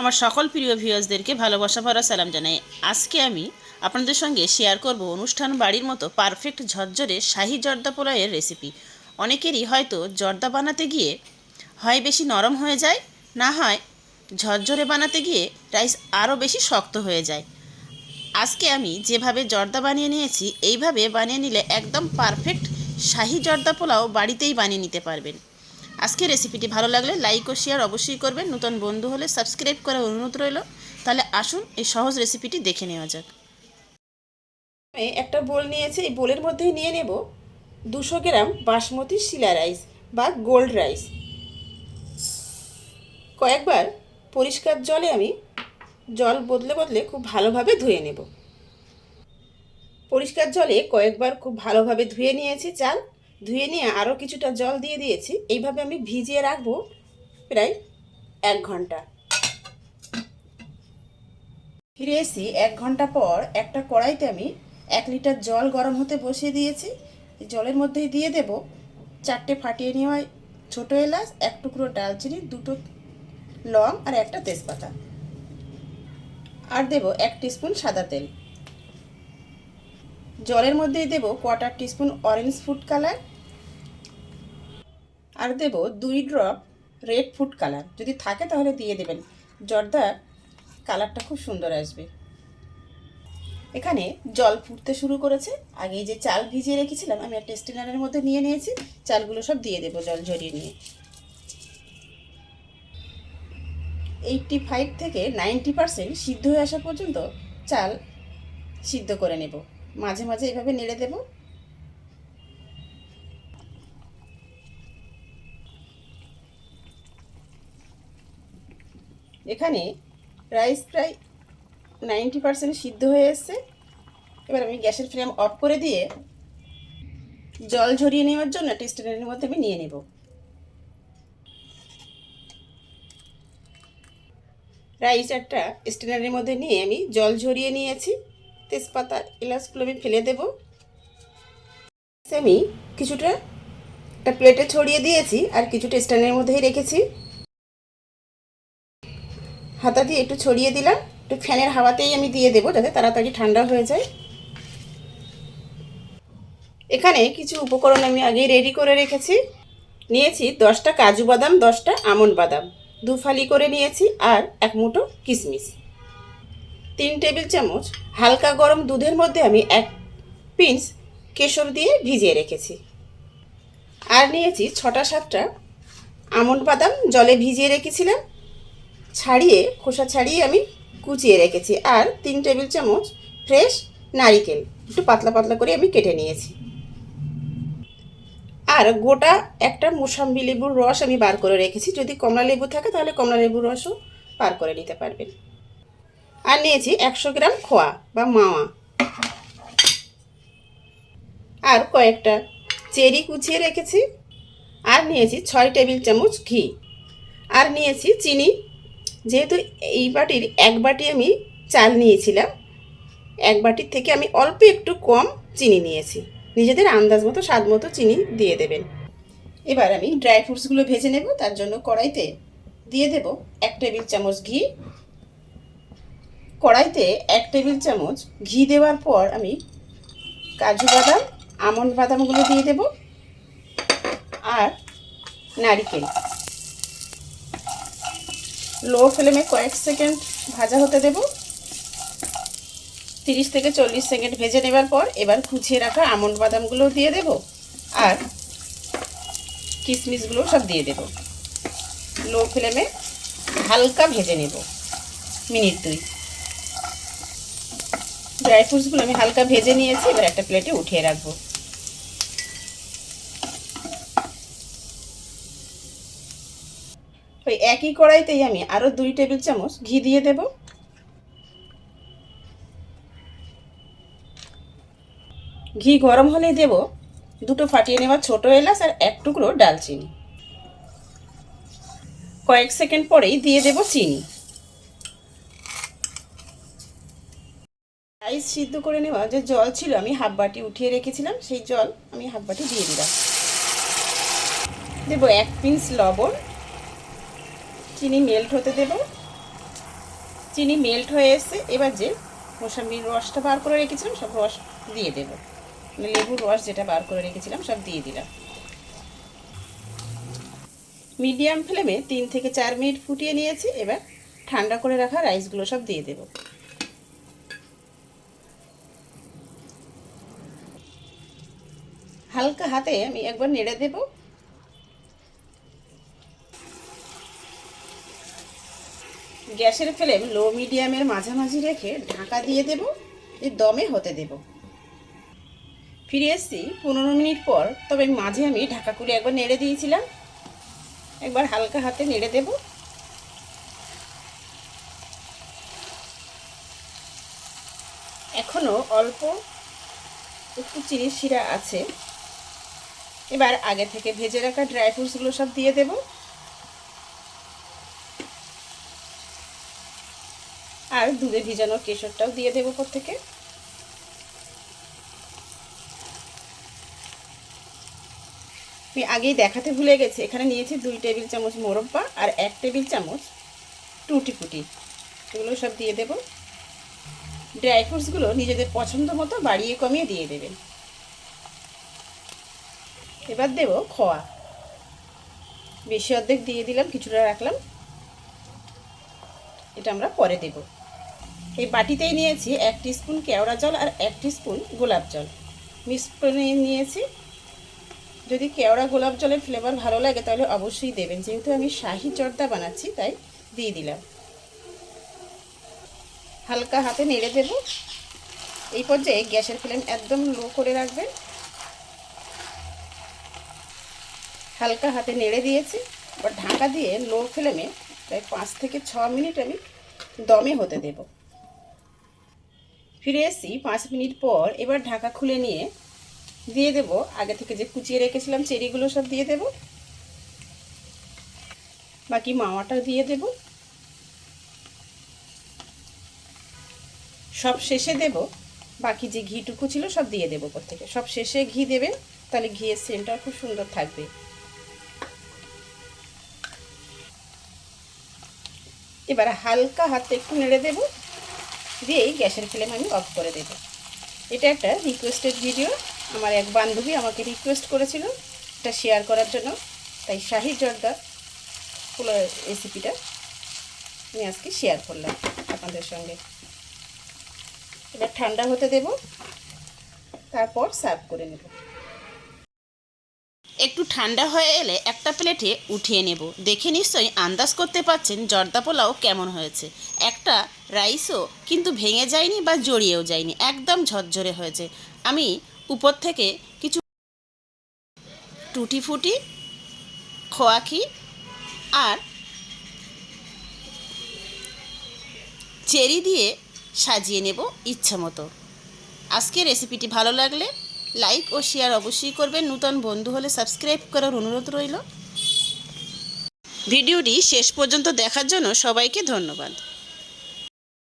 আমার সকল প্রিয় ভিউয়ার্সদেরকে ভালোবাসা ভরা সালাম জানাই। আজকে আমি আপনাদের সঙ্গে শেয়ার করব অনুষ্ঠান বাড়ির মতো পারফেক্ট ঝরঝরে শাহি জর্দা পোলাওয়ের রেসিপি অনেকেরই হয়তো জর্দা বানাতে গিয়ে হয় বেশি নরম হয়ে যায়, না হয় ঝরঝরে বানাতে গিয়ে রাইস আরও বেশি শক্ত হয়ে যায়। আজকে আমি যেভাবে জর্দা বানিয়ে নিয়েছি, এইভাবে বানিয়ে নিলে একদম পারফেক্ট শাহি জর্দা পোলাও বাড়িতেই বানিয়ে নিতে পারবেন। আজকে রেসিপিটি ভালো লাগলে লাইক ও শেয়ার অবশ্যই করবেন। নতুন বন্ধু হলে সাবস্ক্রাইব করার অনুরোধ রইল। তাহলে আসুন এই সহজ রেসিপিটি দেখে নেওয়া যাক। আমি একটা বোল নিয়েছি, এই বোলের মধ্যেই নিয়ে নেব দুশো গ্রাম বাসমতি শিলা রাইস বা গোল্ড রাইস কয়েকবার পরিষ্কার জলে আমি জল বদলে বদলে খুব ভালোভাবে ধুয়ে নেব। পরিষ্কার জলে কয়েকবার খুব ভালোভাবে ধুয়ে নিয়েছি চাল। ধুয়ে নিয়ে আরও কিছুটা জল দিয়ে দিয়েছি। এইভাবে আমি ভিজিয়ে রাখব প্রায় এক ঘণ্টা। ফিরে এসি, এক ঘণ্টা পর একটা কড়াইতে আমি এক লিটার জল গরম হতে বসিয়ে দিয়েছি। জলের মধ্যেই দিয়ে দেব চারটে ফাটিয়ে নেওয়া ছোটো এলাচ, এক টুকরো ডালচিনি, দুটো লং আর একটা তেজপাতা। আর দেব এক টিস্পুন সাদা তেল। জলের মধ্যেই দেব quarter teaspoon orange food colour আর দেব দুই ড্রপ রেড ফুড কালার যদি থাকে তাহলে দিয়ে দেবেন। জর্দার কালারটা খুব সুন্দর আসবে। এখানে জল ফুটতে শুরু করেছে। আগে যে চাল ভিজিয়ে রেখেছিলাম, আমি একটা স্টেনারের মধ্যে নিয়ে নিয়েছি। চালগুলো সব দিয়ে দেবো জল ঝরিয়ে নিয়ে। এইটটি ফাইভ থেকে নাইনটি পারসেন্ট সিদ্ধ হয়ে আসা পর্যন্ত চাল সিদ্ধ করে নেব। মাঝে মাঝে এভাবে নেড়ে দেব। এখানে রাইস প্রায় নাইনটি পারসেন্ট সিদ্ধ হয়ে এসছে। এবার আমি গ্যাসের ফ্লেম অফ করে দিয়ে জল ঝরিয়ে নেওয়ার জন্য একটা স্ট্যান্ডের মধ্যে আমি নিয়ে নেব। রাইস একটা স্ট্যান্ডারের মধ্যে নিয়ে আমি জল ঝরিয়ে নিয়েছি। তেজপাতা এলাচগুলো আমি ফেলে দেব। আমি কিছুটা একটা প্লেটে ছড়িয়ে দিয়েছি আর কিছুটা স্ট্যান্ডের মধ্যেই রেখেছি। হাতা দিয়ে একটু ছড়িয়ে দিলাম। একটু ফ্যানের হাওয়াতেই আমি দিয়ে দেবো যাতে তাড়াতাড়ি ঠান্ডা হয়ে যায়। এখানে কিছু উপকরণ আমি আগেই রেডি করে রেখেছি। নিয়েছি দশটা কাজু বাদাম, দশটা আমন্ড বাদাম। দু ফালি করে নিয়েছি আর এক মুঠো কিশমিশ। তিন টেবিল চামচ হালকা গরম দুধের মধ্যে আমি এক পিঞ্চ কেশর দিয়ে ভিজিয়ে রেখেছি। আর নিয়েছি ছটা সাতটা আমন্ড বাদাম জলে ভিজিয়ে রেখেছিলাম। ছাড়িয়ে, খোসা ছাড়িয়ে আমি কুচিয়ে রেখেছি। আর তিন টেবিল চামচ ফ্রেশ নারিকেল একটু পাতলা পাতলা করে আমি কেটে নিয়েছি। আর গোটা একটা মোসাম্বি লেবুর রস আমি বার করে রেখেছি। যদি কমলা লেবু থাকে তাহলে কমলা লেবুর রসও বার করে নিতে পারবেন। আর নিয়েছি একশো গ্রাম খোয়া বা মাওয়া। আর কয়েকটা চেরি কুচিয়ে রেখেছি। আর নিয়েছি ছয় টেবিল চামচ ঘি। আর নিয়েছি চিনি। যেহেতু এই বাটির এক বাটি আমি চাল নিয়েছিলাম, এক বাটির থেকে আমি অল্প একটু কম চিনি নিয়েছি। নিজেদের আন্দাজ মতো, স্বাদ মতো চিনি দিয়ে দেবেন। এবার আমি ড্রাই ফ্রুটসগুলো ভেজে নেব। তার জন্য কড়াইতে দিয়ে দেব এক টেবিল চামচ ঘি। কড়াইতে এক টেবিল চামচ ঘি দেওয়ার পর আমি কাজু বাদাম, আমন্ড বাদামগুলো দিয়ে দেব আর নারিকেল। লো ফ্লেমে কয়েক সেকেন্ড ভাজা হতে দেব। তিরিশ থেকে চল্লিশ সেকেন্ড ভেজে নেবার পর এবার কুচিয়ে রাখা আমন্ড বাদামগুলো দিয়ে দেব আর কিশমিশগুলো সব দিয়ে দেব। লো ফ্লেমে হালকা ভেজে নেব, মিনিট দুই। ড্রাই ফ্রুটসগুলো আমি হালকা ভেজে নিয়েছি, এবার একটা প্লেটে উঠিয়ে রাখব। ওই একই কড়াইতেই আমি আরও দুই টেবিল চামচ ঘি দিয়ে দেব। ঘি গরম হলেই দেব দুটো ফাটিয়ে নেওয়া ছোট এলাচ আর এক টুকরো ডালচিনি। কয়েক সেকেন্ড পরেই দিয়ে দেব চিনি। রাইস সিদ্ধ করে নেওয়া যে জল ছিল, আমি হাফ বাটি উঠিয়ে রেখেছিলাম, সেই জল আমি হাফ বাটি দিয়ে দিলাম। দেবো এক পিঞ্চ লবণ, চিনি মেল্ট হতে দেব। চিনি মেল্ট হয়ে এসছে, এবার যে মোসাম্বির রসটা বার করে রেখেছিলাম, সব রস দিয়ে দেবো। মানে লেবুর রস যেটা বার করে রেখেছিলাম, সব দিয়ে দিলাম। মিডিয়াম ফ্লেমে তিন থেকে চার মিনিট ফুটিয়ে নিয়েছি, এবার ঠান্ডা করে রাখা রাইসগুলো সব দিয়ে দেব। হালকা হাতে আমি একবার নেড়ে দেব। গ্যাসের ফ্লেম লো মিডিয়ামের মাঝামাঝি রেখে ঢাকা দিয়ে দেব যে দমে হতে দেব। ফিরে এসেছি পনেরো মিনিট পর, তবে মাঝে আমি ঢাকা খুলে একবার নেড়ে দিয়েছিলাম। একবার হালকা হাতে নেড়ে দেব। এখনও অল্প একটু চিনি শিরা আছে। এবার আগে থেকে ভেজে রাখা ড্রাই ফ্রুটসগুলো সব দিয়ে দেব। আর দুধে ভিজানো কেশরটাও দিয়ে দেবো থেকে আমি আগেই দেখাতে ভুলে গেছি, এখানে নিয়েছি দুই টেবিল চামচ মোরব্বা আর এক টেবিল চামচ টুটি ফুটি। এগুলো সব দিয়ে দেব। ড্রাই ফ্রুটসগুলো নিজেদের পছন্দ মতো বাড়িয়ে কমিয়ে দিয়ে দেবেন এবার দেব খোয়া। বেশি অর্ধেক দিয়ে দিলাম, কিছুটা রাখলাম। এটা আমরা পরে দেব। এই বাটিতেই নিয়েছি এক স্পুন কেওড়া জল আর এক স্পুন গোলাপ জল। করে নিয়েছি। যদি কেওড়া গোলাপ জলের ফ্লেভার ভালো লাগে তাহলে অবশ্যই দেবেন। যেহেতু আমি শাহি জর্দা বানাচ্ছি, তাই দিয়ে দিলাম। হালকা হাতে নেড়ে দেব। এই পর্যায়ে গ্যাসের ফ্লেম একদম লো করে রাখবেন। হালকা হাতে নেড়ে দিয়েছি, এবার ঢাকা দিয়ে লো ফ্লেমে প্রায় পাঁচ থেকে ছ মিনিট আমি দমে হতে দেব। ফিরে এসেছি পাঁচ মিনিট পর, এবার ঢাকা খুলে নিয়ে দিয়ে দেব, আগে থেকে যে কুচিয়ে রেখেছিলাম চেরিগুলো সব দিয়ে দেব। বাকি মাওয়াটা দিয়ে দেব। সব শেষে দেব, বাকি যে ঘিটুকু ছিল সব দিয়ে দেবো থেকে। সব শেষে ঘি দেবেন, তাহলে ঘিয়ের সেন্টটা খুব সুন্দর থাকবে। এবার হালকা হাতে একটু নেড়ে দেব। দিয়েই গ্যাসের ফ্লেম আমি অফ করে দেবো। এটা একটা রিকোয়েস্টেড ভিডিও আমার এক বান্ধবী আমাকে রিকোয়েস্ট করেছিল এটা শেয়ার করার জন্য। তাই শাহি জর্দা পোলাও রেসিপিটা আমি আজকে শেয়ার করলাম আপনাদের সঙ্গে। এটা ঠান্ডা হতে দেব। তারপর সার্ভ করে নেব। একটু ঠান্ডা হয়ে এলে একটা প্লেটে উঠিয়ে নেব। দেখে নিশ্চয়ই আন্দাজ করতে পারছেন জর্দা পোলাও কেমন হয়েছে। একটা রাইসও কিন্তু ভেঙে যায়নি বা জড়িয়েও যায়নি, একদম ঝরঝরে হয়েছে। আমি উপর থেকে কিছু টুটি ফুটি খোয়াখি আর চেরি দিয়ে সাজিয়ে নেব ইচ্ছা মতো। আজকে রেসিপিটি ভালো লাগলে লাইক ও শেয়ার অবশ্যই করবেন। নূতন বন্ধু হলে সাবস্ক্রাইব করার অনুরোধ রইল। ভিডিওটি শেষ পর্যন্ত দেখার জন্য সবাইকে ধন্যবাদ।